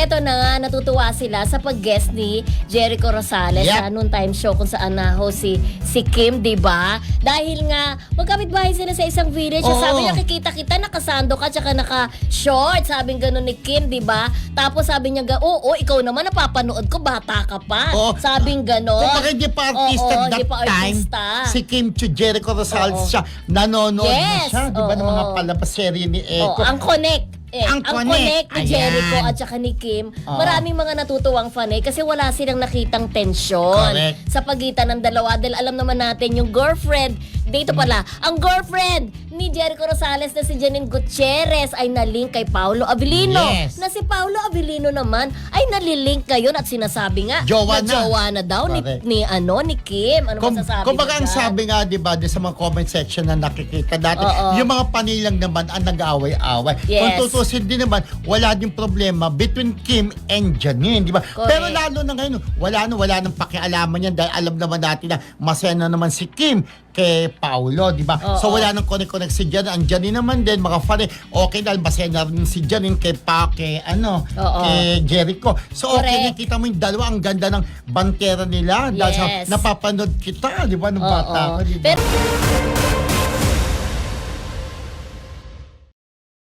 eto na nga, natutuwa sila sa pag-guest ni Jericho Rosales Yep. sa noon time show kung saan na si, si Kim, di ba? Dahil nga, magkapit-bahay sila sa isang village. Oo. Sabi niya, kikita kita, nakasando ka, tsaka naka-short. Sabi gano'n ni Kim, di ba? Tapos sabi niya, ga- oo, ikaw naman, napapanood ko, bata ka pa. Oo. Sabing gano'n. Kung bakit hindi pa artista Oo, that pa time, artista. si Kim Chu Jericho Rosales Oo. siya, nanonood na Yes, siya, di ba, ng oo. mga palabas serye ni Oh, Eko. ang connect. Eh, ang, Ang connect. connect ni Ayan. Jericho at saka ni Kim, Oo. maraming mga natutuwang fan eh kasi wala silang nakitang tensyon Correct. sa pagitan ng dalawa dahil alam naman natin yung girlfriend, dito pala, ang girlfriend ni Jericho Rosales na si Janine Gutierrez ay nalink kay Paulo Abilino. Yes. Na si Paulo Abilino naman ay nalilink ngayon at sinasabi nga Jowa na na. jowa na daw ni, Correct. ni ano ni Kim. Ano Kung, masasabi kung baga mo ang sabi nga, di ba, di sa mga comment section na nakikita dati, Oo. yung mga panilang naman ang nag-away-away. Yes. Kung tutusin din naman, wala din problema between Kim and Janine, di ba? Correct. Pero lalo na ngayon, wala na, wala nang pakialaman yan dahil alam naman natin na masaya na naman si Kim kay Paulo, di ba? Oo. So wala nang connect-connect si Janine. Ang Janine naman din, mga fan, eh, okay dahil masaya na rin si Janine kay Pa, kay ano, Oo. kay Jericho. So okay Correct. na kita mo yung dalawa, ang ganda ng bantera nila. Dahil sa Yes. napapanood kita, di ba, nung Oo. bata ko, di ba? Pero